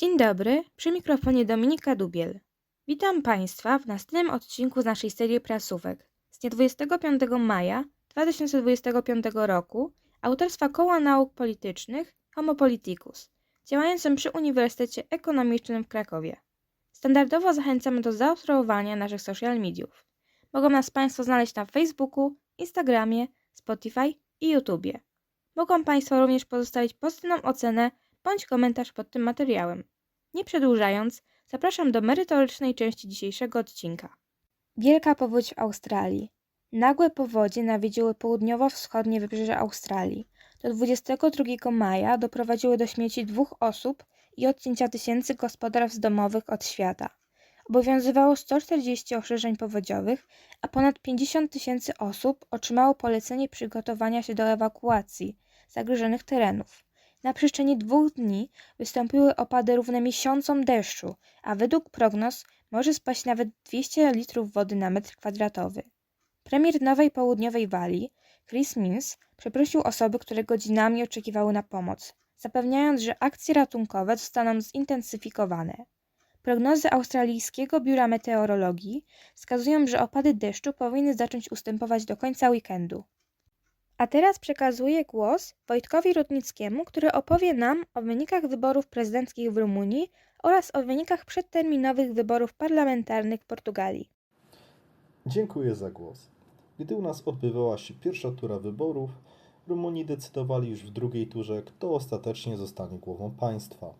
Dzień dobry, przy mikrofonie Dominika Dubiel. Witam Państwa w następnym odcinku z naszej serii prasówek z dnia 25 maja 2025 roku autorstwa Koła Nauk Politycznych Homo Politicus, działającym przy Uniwersytecie Ekonomicznym w Krakowie. Standardowo zachęcamy do zaobserwowania naszych social mediów. Mogą nas Państwo znaleźć na Facebooku, Instagramie, Spotify i YouTubie. Mogą Państwo również pozostawić pozytywną ocenę bądź komentarz pod tym materiałem. Nie przedłużając, zapraszam do merytorycznej części dzisiejszego odcinka. Wielka powódź w Australii. Nagłe powodzie nawiedziły południowo-wschodnie wybrzeże Australii. Do 22 maja doprowadziły do śmierci dwóch osób i odcięcia tysięcy gospodarstw domowych od świata. Obowiązywało 140 ostrzeżeń powodziowych, a ponad 50 tysięcy osób otrzymało polecenie przygotowania się do ewakuacji zagrożonych terenów. Na przestrzeni dwóch dni wystąpiły opady równe miesiącom deszczu, a według prognoz może spaść nawet 200 litrów wody na metr kwadratowy. Premier Nowej Południowej Walii, Chris Minns, przeprosił osoby, które godzinami oczekiwały na pomoc, zapewniając, że akcje ratunkowe zostaną zintensyfikowane. Prognozy Australijskiego Biura Meteorologii wskazują, że opady deszczu powinny zacząć ustępować do końca weekendu. A teraz przekazuję głos Wojtkowi Rudnickiemu, który opowie nam o wynikach wyborów prezydenckich w Rumunii oraz o wynikach przedterminowych wyborów parlamentarnych w Portugalii. Dziękuję za głos. Gdy u nas odbywała się pierwsza tura wyborów, Rumuni decydowali już w drugiej turze, kto ostatecznie zostanie głową państwa.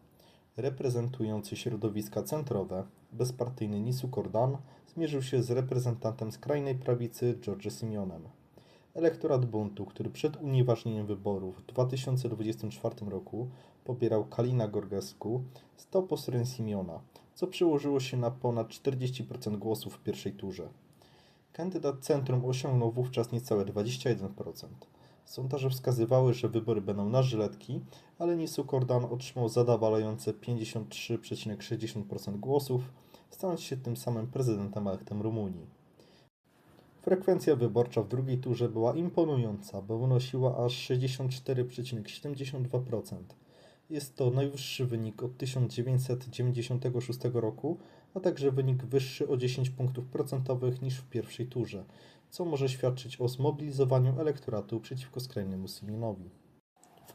Reprezentujący środowiska centrowe, bezpartyjny Nisu Kordan zmierzył się z reprezentantem skrajnej prawicy George Simeonem. Elektorat buntu, który przed unieważnieniem wyborów w 2024 roku pobierał Kalina Gorgescu, stał po stronie Simeona, co przełożyło się na ponad 40% głosów w pierwszej turze. Kandydat centrum osiągnął wówczas niecałe 21%. Sondaże wskazywały, że wybory będą na żyletki, ale Nisu Kordan otrzymał zadowalające 53,60% głosów, stając się tym samym prezydentem elektem Rumunii. Frekwencja wyborcza w drugiej turze była imponująca, bo wynosiła aż 64,72%. Jest to najwyższy wynik od 1996 roku, a także wynik wyższy o 10 punktów procentowych niż w pierwszej turze, co może świadczyć o zmobilizowaniu elektoratu przeciwko skrajnemu Simeonowi.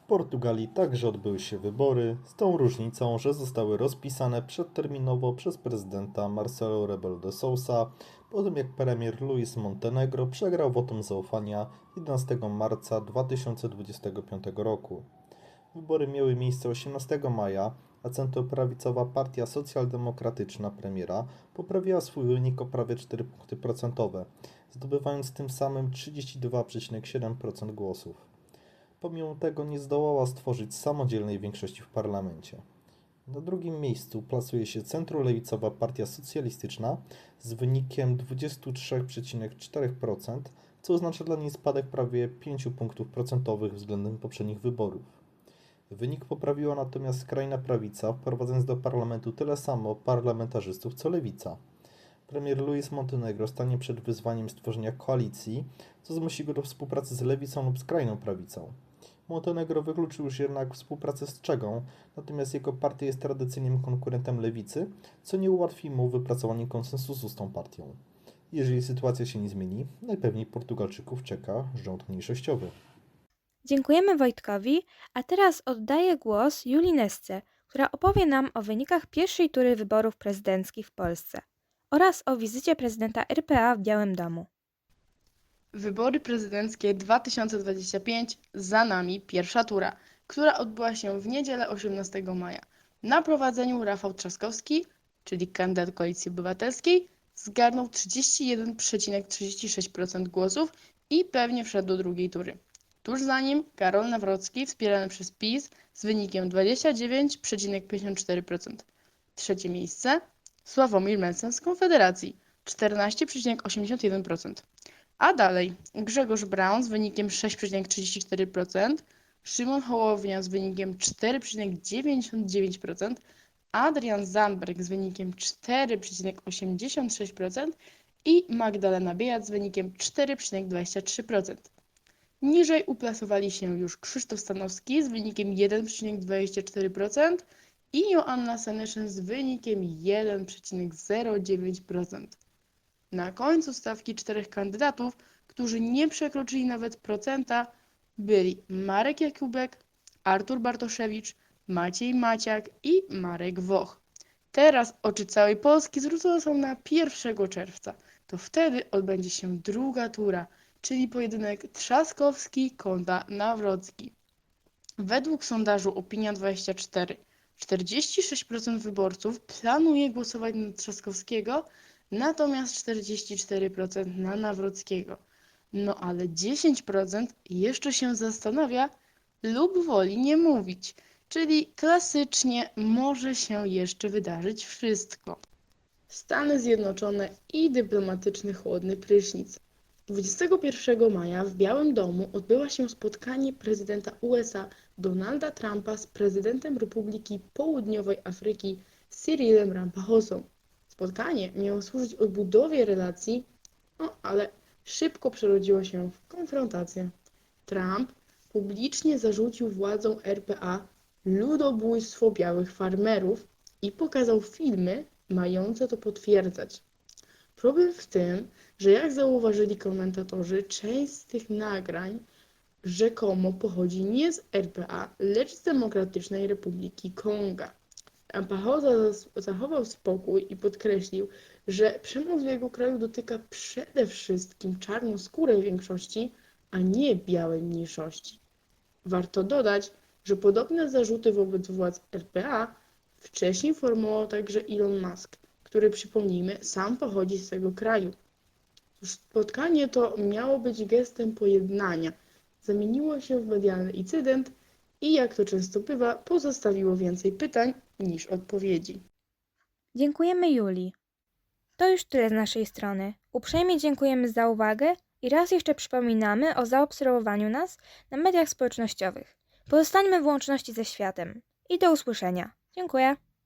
Portugalii także odbyły się wybory, z tą różnicą, że zostały rozpisane przedterminowo przez prezydenta Marcelo Rebelo de Sousa, po tym jak premier Luis Montenegro przegrał wotum zaufania 11 marca 2025 roku. Wybory miały miejsce 18 maja, a centroprawicowa Partia Socjaldemokratyczna premiera poprawiła swój wynik o prawie 4 punkty procentowe, zdobywając tym samym 32,7% głosów. Pomimo tego nie zdołała stworzyć samodzielnej większości w parlamencie. Na drugim miejscu plasuje się centrolewicowa Partia Socjalistyczna z wynikiem 23,4%, co oznacza dla niej spadek prawie 5 punktów procentowych względem poprzednich wyborów. Wynik poprawiła natomiast skrajna prawica, wprowadzając do parlamentu tyle samo parlamentarzystów co lewica. Premier Luis Montenegro stanie przed wyzwaniem stworzenia koalicji, co zmusi go do współpracy z lewicą lub skrajną prawicą. Montenegro wykluczył już jednak współpracę z Czegą, natomiast jego partia jest tradycyjnym konkurentem lewicy, co nie ułatwi mu wypracowanie konsensusu z tą partią. Jeżeli sytuacja się nie zmieni, najpewniej Portugalczyków czeka rząd mniejszościowy. Dziękujemy Wojtkowi, a teraz oddaję głos Julii Nesce, która opowie nam o wynikach pierwszej tury wyborów prezydenckich w Polsce oraz o wizycie prezydenta RPA w Białym Domu. Wybory prezydenckie 2025 za nami pierwsza tura, która odbyła się w niedzielę 18 maja. Na prowadzeniu Rafał Trzaskowski, czyli kandydat Koalicji Obywatelskiej, zgarnął 31,36% głosów i pewnie wszedł do drugiej tury. Tuż za nim Karol Nawrocki, wspierany przez PiS z wynikiem 29,54%. Trzecie miejsce Sławomir Mencen z Konfederacji 14,81%. A dalej Grzegorz Braun z wynikiem 6,34%, Szymon Hołownia z wynikiem 4,99%, Adrian Zamberg z wynikiem 4,86% i Magdalena Biejat z wynikiem 4,23%. Niżej uplasowali się już Krzysztof Stanowski z wynikiem 1,24% i Joanna Senyszyn z wynikiem 1,09%. Na końcu stawki czterech kandydatów, którzy nie przekroczyli nawet procenta, byli Marek Jakubek, Artur Bartoszewicz, Maciej Maciak i Marek Woch. Teraz oczy całej Polski zwrócone są na 1 czerwca. To wtedy odbędzie się druga tura, czyli pojedynek Trzaskowski kontra Nawrocki. Według sondażu Opinia24 46% wyborców planuje głosować na Trzaskowskiego, natomiast 44% na Nawrockiego. No ale 10% jeszcze się zastanawia lub woli nie mówić, czyli klasycznie może się jeszcze wydarzyć wszystko. Stany Zjednoczone i dyplomatyczny chłodny prysznic. 21 maja w Białym Domu odbyło się spotkanie prezydenta USA Donalda Trumpa z prezydentem Republiki Południowej Afryki Cyrilem Ramaphosa. Spotkanie miało służyć odbudowie relacji, no, ale szybko przerodziło się w konfrontację. Trump publicznie zarzucił władzom RPA ludobójstwo białych farmerów i pokazał filmy mające to potwierdzać. Problem w tym, że jak zauważyli komentatorzy, część z tych nagrań rzekomo pochodzi nie z RPA, lecz z Demokratycznej Republiki Konga. Ramaphosa zas- zachował spokój i podkreślił, że przemoc w jego kraju dotyka przede wszystkim czarnoskórej większości, a nie białej mniejszości. Warto dodać, że podobne zarzuty wobec władz RPA wcześniej formułował także Elon Musk, który przypomnijmy, sam pochodzi z tego kraju. Spotkanie to miało być gestem pojednania, zamieniło się w medialny incydent i jak to często bywa, pozostawiło więcej pytań niż odpowiedzi. Dziękujemy Julii. To już tyle z naszej strony. Uprzejmie dziękujemy za uwagę i raz jeszcze przypominamy o zaobserwowaniu nas na mediach społecznościowych. Pozostańmy w łączności ze światem. I do usłyszenia. Dziękuję.